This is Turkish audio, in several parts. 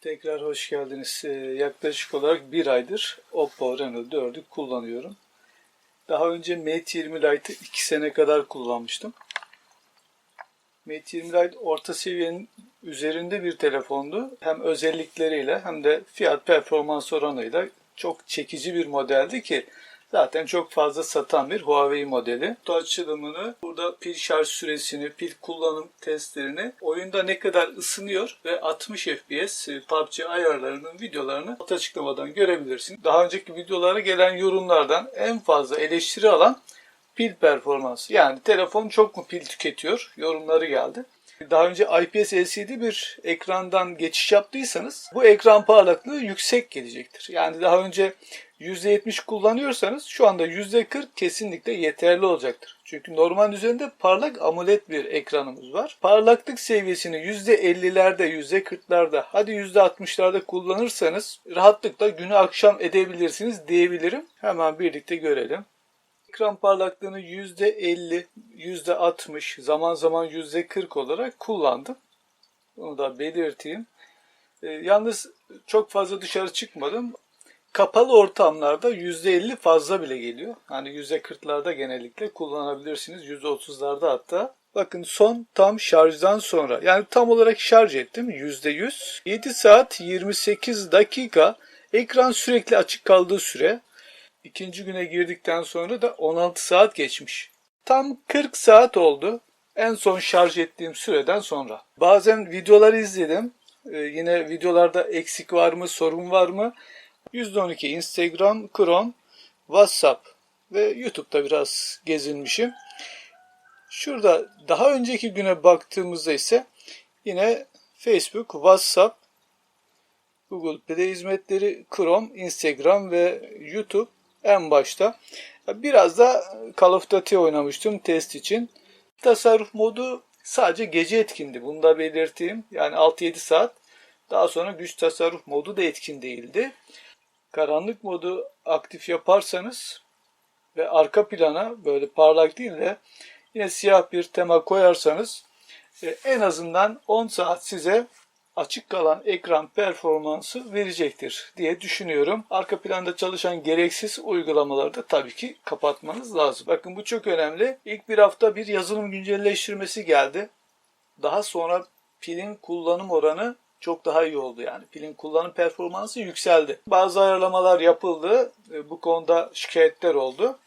Tekrar hoş geldiniz. Ee, yaklaşık olarak bir aydır Oppo Reno 4'ü kullanıyorum. Daha önce Mate 20 Lite'ı 2 sene kadar kullanmıştım. Mate 20 Lite orta seviyenin üzerinde bir telefondu. Hem özellikleriyle hem de fiyat performans oranıyla çok çekici bir modeldi ki zaten çok fazla satan bir Huawei modeli. Kutu açılımını, burada pil şarj süresini, pil kullanım testlerini, oyunda ne kadar ısınıyor ve 60 FPS e, PUBG ayarlarının videolarını alt açıklamadan görebilirsin. Daha önceki videolara gelen yorumlardan en fazla eleştiri alan pil performansı. Yani telefon çok mu pil tüketiyor yorumları geldi. Daha önce IPS LCD bir ekrandan geçiş yaptıysanız bu ekran parlaklığı yüksek gelecektir. Yani daha önce %70 kullanıyorsanız şu anda %40 kesinlikle yeterli olacaktır. Çünkü normal üzerinde parlak AMOLED bir ekranımız var. Parlaklık seviyesini %50'lerde, %40'larda hadi %60'larda kullanırsanız rahatlıkla günü akşam edebilirsiniz diyebilirim. Hemen birlikte görelim. Ekran parlaklığını %50, %60, zaman zaman %40 olarak kullandım. Bunu da belirteyim. E, yalnız çok fazla dışarı çıkmadım. Kapalı ortamlarda %50 fazla bile geliyor. Hani %40'larda genellikle kullanabilirsiniz. %30'larda hatta. Bakın son tam şarjdan sonra yani tam olarak şarj ettim %100. 7 saat 28 dakika ekran sürekli açık kaldığı süre. İkinci güne girdikten sonra da 16 saat geçmiş. Tam 40 saat oldu en son şarj ettiğim süreden sonra. Bazen videoları izledim. Ee, yine videolarda eksik var mı, sorun var mı? %12 Instagram, Chrome, WhatsApp ve YouTube'da biraz gezinmişim. Şurada daha önceki güne baktığımızda ise yine Facebook, WhatsApp, Google Play hizmetleri, Chrome, Instagram ve YouTube en başta. Biraz da Call of Duty oynamıştım test için. Tasarruf modu sadece gece etkindi. Bunu da belirteyim. Yani 6-7 saat. Daha sonra güç tasarruf modu da etkin değildi. Karanlık modu aktif yaparsanız ve arka plana böyle parlak değil de yine siyah bir tema koyarsanız e, en azından 10 saat size açık kalan ekran performansı verecektir diye düşünüyorum. Arka planda çalışan gereksiz uygulamaları da tabii ki kapatmanız lazım. Bakın bu çok önemli. İlk bir hafta bir yazılım güncelleştirmesi geldi. Daha sonra pilin kullanım oranı çok daha iyi oldu yani. Pilin kullanım performansı yükseldi. Bazı ayarlamalar yapıldı. E, Bu konuda şikayetler oldu.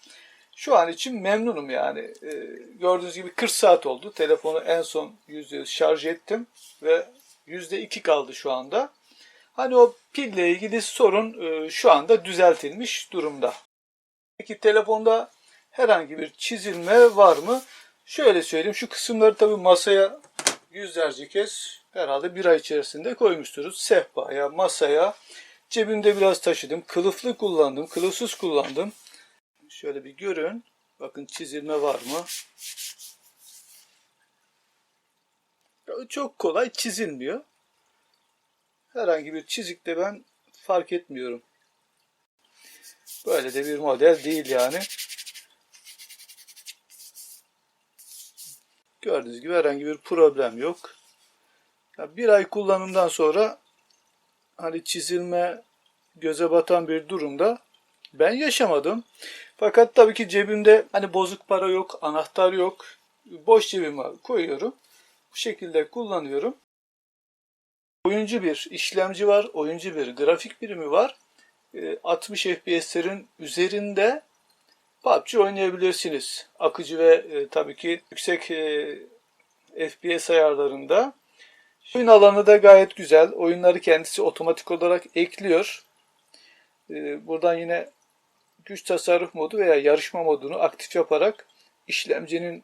Şu an için memnunum yani. E, Gördüğünüz gibi 40 saat oldu. Telefonu en son %100 şarj ettim ve %2 kaldı şu anda. Hani o pille ilgili sorun e, şu anda düzeltilmiş durumda. Peki telefonda herhangi bir çizilme var mı? Şöyle söyleyeyim şu kısımları tabii masaya yüzlerce kez herhalde bir ay içerisinde koymuşturuz. Sehpaya, masaya, cebimde biraz taşıdım. Kılıflı kullandım, kılıfsız kullandım. Şöyle bir görün. Bakın çizilme var mı? Çok kolay çizilmiyor. Herhangi bir çizik de ben fark etmiyorum. Böyle de bir model değil yani. Gördüğünüz gibi herhangi bir problem yok. Ya bir ay kullanımdan sonra hani çizilme göze batan bir durumda ben yaşamadım. Fakat tabii ki cebimde hani bozuk para yok, anahtar yok. Boş cebime koyuyorum. Bu şekilde kullanıyorum. Oyuncu bir işlemci var, oyuncu bir grafik birimi var. Ee, 60 FPS'lerin üzerinde PUBG oynayabilirsiniz. Akıcı ve e, tabii ki yüksek e, FPS ayarlarında. Oyun alanı da gayet güzel. Oyunları kendisi otomatik olarak ekliyor. Ee, buradan yine güç tasarruf modu veya yarışma modunu aktif yaparak işlemcinin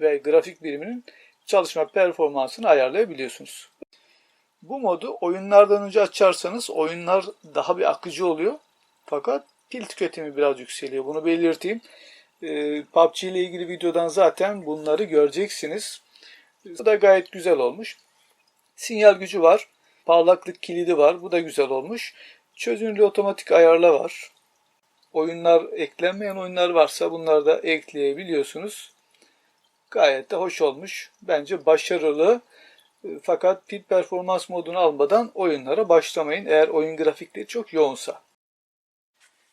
ve grafik biriminin çalışma performansını ayarlayabiliyorsunuz. Bu modu oyunlardan önce açarsanız oyunlar daha bir akıcı oluyor. Fakat pil tüketimi biraz yükseliyor. Bunu belirteyim. Ee, PUBG ile ilgili videodan zaten bunları göreceksiniz. Bu da gayet güzel olmuş. Sinyal gücü var. Parlaklık kilidi var. Bu da güzel olmuş. Çözünürlüğü otomatik ayarla var. Oyunlar eklenmeyen oyunlar varsa bunları da ekleyebiliyorsunuz. Gayet de hoş olmuş. Bence başarılı. E, Fakat pil performans modunu almadan oyunlara başlamayın eğer oyun grafikleri çok yoğunsa.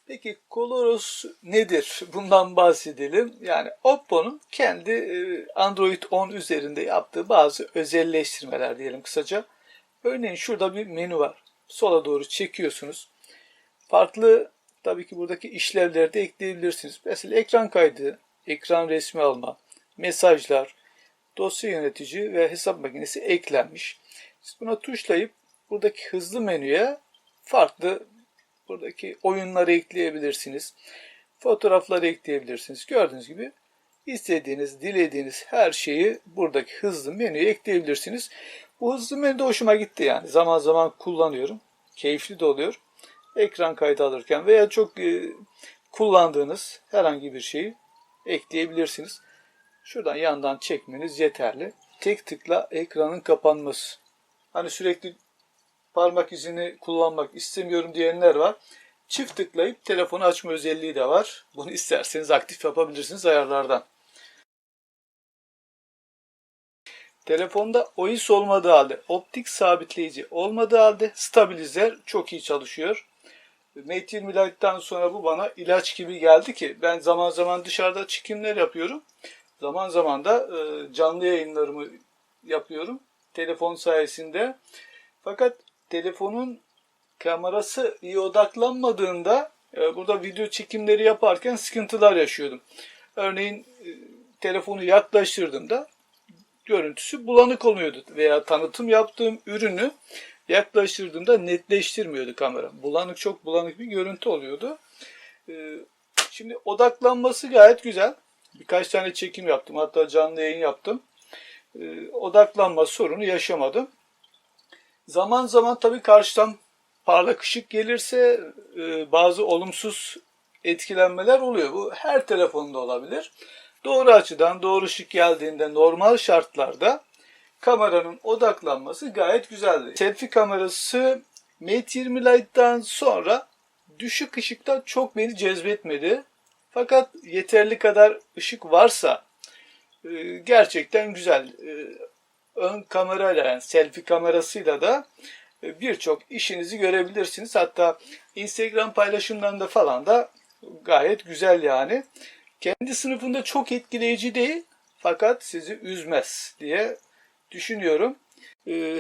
Peki Coloros nedir? Bundan bahsedelim. Yani Oppo'nun kendi e, Android 10 üzerinde yaptığı bazı özelleştirmeler diyelim kısaca. Örneğin şurada bir menü var. Sola doğru çekiyorsunuz. Farklı tabii ki buradaki işlevleri de ekleyebilirsiniz. Mesela ekran kaydı, ekran resmi alma, mesajlar, dosya yönetici ve hesap makinesi eklenmiş. Siz buna tuşlayıp buradaki hızlı menüye farklı buradaki oyunları ekleyebilirsiniz. Fotoğrafları ekleyebilirsiniz. Gördüğünüz gibi istediğiniz, dilediğiniz her şeyi buradaki hızlı menüye ekleyebilirsiniz. Bu hızlı menü de hoşuma gitti yani. Zaman zaman kullanıyorum. Keyifli de oluyor. Ekran kaydı alırken veya çok e, kullandığınız herhangi bir şeyi ekleyebilirsiniz. Şuradan yandan çekmeniz yeterli. Tek tıkla ekranın kapanması. Hani sürekli parmak izini kullanmak istemiyorum diyenler var. Çift tıklayıp telefonu açma özelliği de var. Bunu isterseniz aktif yapabilirsiniz ayarlardan. Telefonda OIS olmadığı halde, optik sabitleyici olmadığı halde stabilizer çok iyi çalışıyor. Mate 20 Lite'dan sonra bu bana ilaç gibi geldi ki ben zaman zaman dışarıda çekimler yapıyorum. Zaman zaman da e, canlı yayınlarımı yapıyorum. Telefon sayesinde. Fakat telefonun kamerası iyi odaklanmadığında e, burada video çekimleri yaparken sıkıntılar yaşıyordum. Örneğin e, telefonu yaklaştırdığımda görüntüsü bulanık oluyordu veya tanıtım yaptığım ürünü yaklaştırdığımda netleştirmiyordu kamera. Bulanık çok bulanık bir görüntü oluyordu. E, Şimdi odaklanması gayet güzel. Birkaç tane çekim yaptım. Hatta canlı yayın yaptım. E, Odaklanma sorunu yaşamadım. Zaman zaman tabii karşıdan parlak ışık gelirse e, bazı olumsuz etkilenmeler oluyor. Bu her telefonda olabilir. Doğru açıdan doğru ışık geldiğinde normal şartlarda kameranın odaklanması gayet güzeldi. Selfie kamerası Mate 20 Lite'dan sonra düşük ışıkta çok beni cezbetmedi. Fakat yeterli kadar ışık varsa e, gerçekten güzel. E, ön kamerayla yani selfie kamerasıyla da e, birçok işinizi görebilirsiniz. Hatta Instagram paylaşımlarında falan da gayet güzel yani. Kendi sınıfında çok etkileyici değil fakat sizi üzmez diye düşünüyorum.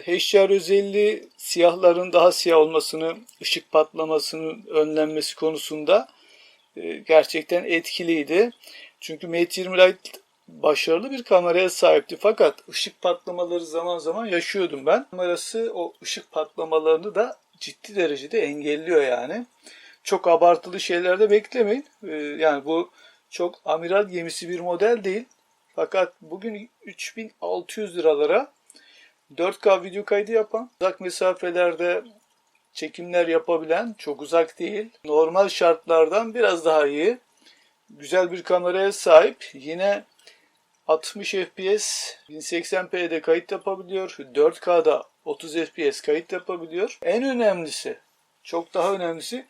HDR özelliği siyahların daha siyah olmasını, ışık patlamasının önlenmesi konusunda e, gerçekten etkiliydi. Çünkü Mate 20 Lite başarılı bir kameraya sahipti fakat ışık patlamaları zaman zaman yaşıyordum ben. Kamerası o ışık patlamalarını da ciddi derecede engelliyor yani. Çok abartılı şeyler de beklemeyin. Ee, yani bu çok amiral gemisi bir model değil. Fakat bugün 3600 liralara 4K video kaydı yapan, uzak mesafelerde çekimler yapabilen, çok uzak değil, normal şartlardan biraz daha iyi, güzel bir kameraya sahip. Yine 60 FPS 1080p'de kayıt yapabiliyor. 4K'da 30 FPS kayıt yapabiliyor. En önemlisi, çok daha önemlisi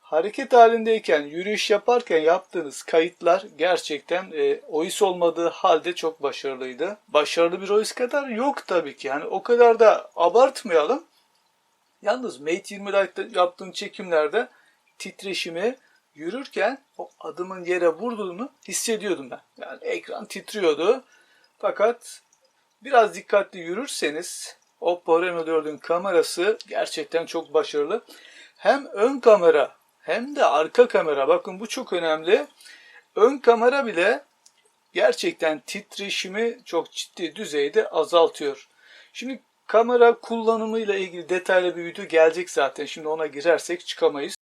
hareket halindeyken, yürüyüş yaparken yaptığınız kayıtlar gerçekten e, OIS olmadığı halde çok başarılıydı. Başarılı bir OIS kadar yok tabii ki. Yani o kadar da abartmayalım. Yalnız Mate 20 Lite'da yaptığım çekimlerde titreşimi yürürken o adımın yere vurduğunu hissediyordum ben. Yani ekran titriyordu. Fakat biraz dikkatli yürürseniz Oppo Reno 4'ün kamerası gerçekten çok başarılı. Hem ön kamera hem de arka kamera. Bakın bu çok önemli. Ön kamera bile gerçekten titreşimi çok ciddi düzeyde azaltıyor. Şimdi kamera kullanımıyla ilgili detaylı bir video gelecek zaten. Şimdi ona girersek çıkamayız.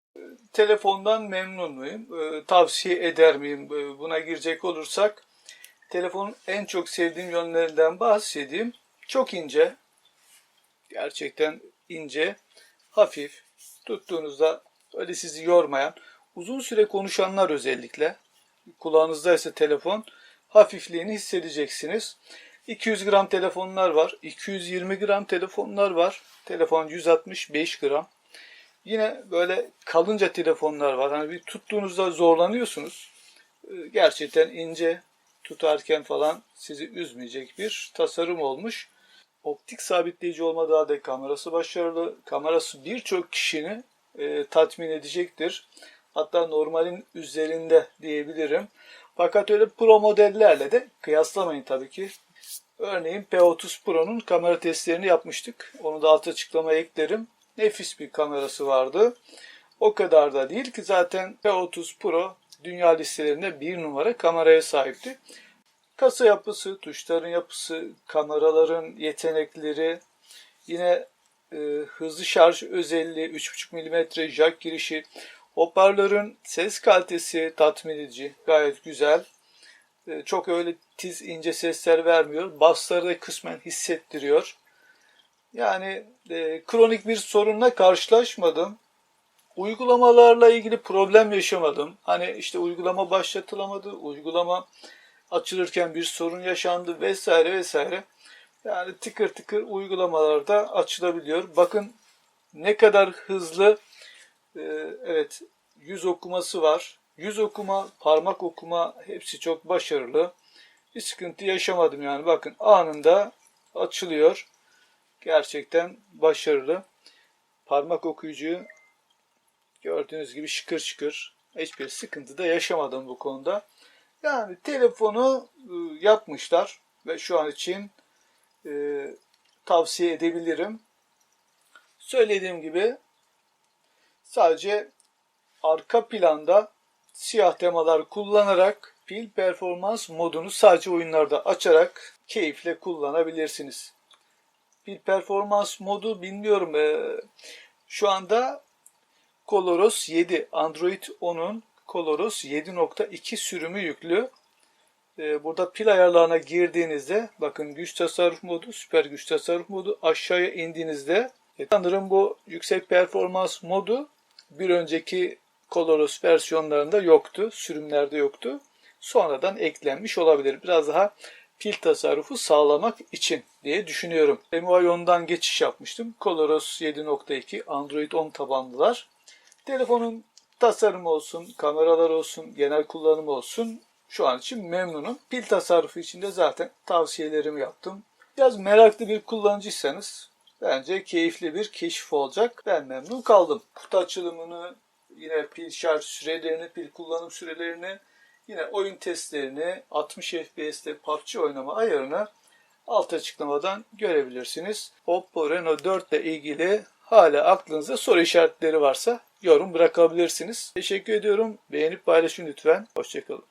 Telefondan memnun muyum? Ee, Tavsiye eder miyim? Ee, Buna girecek olursak telefonun en çok sevdiğim yönlerinden bahsedeyim. Çok ince. Gerçekten ince. Hafif. Tuttuğunuzda öyle sizi yormayan. Uzun süre konuşanlar özellikle. Kulağınızda ise telefon hafifliğini hissedeceksiniz. 200 gram telefonlar var. 220 gram telefonlar var. Telefon 165 gram. Yine böyle kalınca telefonlar var. Hani bir tuttuğunuzda zorlanıyorsunuz. Ee, Gerçekten ince tutarken falan sizi üzmeyecek bir tasarım olmuş. optik sabitleyici olmadığı halde kamerası başarılı. Kamerası birçok kişini e, tatmin edecektir. Hatta normalin üzerinde diyebilirim. Fakat öyle pro modellerle de kıyaslamayın tabii ki. Örneğin P30 Pro'nun kamera testlerini yapmıştık. Onu da alt açıklamaya eklerim. Nefis bir kamerası vardı. O kadar da değil ki zaten P30 Pro dünya listelerinde bir numara kameraya sahipti. Kasa yapısı, tuşların yapısı, kameraların yetenekleri, yine e, hızlı şarj özelliği, 3.5 mm jack girişi, hoparlörün ses kalitesi tatmin edici, gayet güzel. E, çok öyle tiz ince sesler vermiyor. Bassları da kısmen hissettiriyor. Yani e, kronik bir sorunla karşılaşmadım. Uygulamalarla ilgili problem yaşamadım. Hani işte uygulama başlatılamadı, uygulama açılırken bir sorun yaşandı vesaire vesaire. Yani tıkır tıkır uygulamalarda açılabiliyor. Bakın ne kadar hızlı e, evet yüz okuması var. Yüz okuma, parmak okuma hepsi çok başarılı. Bir sıkıntı yaşamadım yani. Bakın anında açılıyor. Gerçekten başarılı. Parmak okuyucu gördüğünüz gibi şıkır şıkır. Hiçbir sıkıntı da yaşamadım bu konuda. Yani telefonu e, yapmışlar ve şu an için e, tavsiye edebilirim. Söylediğim gibi sadece arka planda siyah temalar kullanarak pil performans modunu sadece oyunlarda açarak keyifle kullanabilirsiniz. Pil performans modu bilmiyorum. e, şu anda Coloros 7 Android 10'un Coloros 7.2 sürümü yüklü. Ee, Burada pil ayarlarına girdiğinizde bakın güç tasarruf modu, süper güç tasarruf modu aşağıya indiğinizde e, sanırım bu yüksek performans modu bir önceki Coloros versiyonlarında yoktu, sürümlerde yoktu. Sonradan eklenmiş olabilir. Biraz daha pil tasarrufu sağlamak için diye düşünüyorum. MUI 10'dan geçiş yapmıştım. Coloros 7.2 Android 10 tabanlılar. Telefonun tasarımı olsun, kameralar olsun, genel kullanımı olsun şu an için memnunum. Pil tasarrufu için de zaten tavsiyelerimi yaptım. Biraz meraklı bir kullanıcıysanız bence keyifli bir keşif olacak. Ben memnun kaldım. Kutu açılımını, yine pil şarj sürelerini, pil kullanım sürelerini, yine oyun testlerini, 60 FPS'te PUBG oynama ayarını alt açıklamadan görebilirsiniz. Oppo Reno 4 ile ilgili hala aklınızda soru işaretleri varsa yorum bırakabilirsiniz. Teşekkür ediyorum. Beğenip paylaşın lütfen. Hoşçakalın.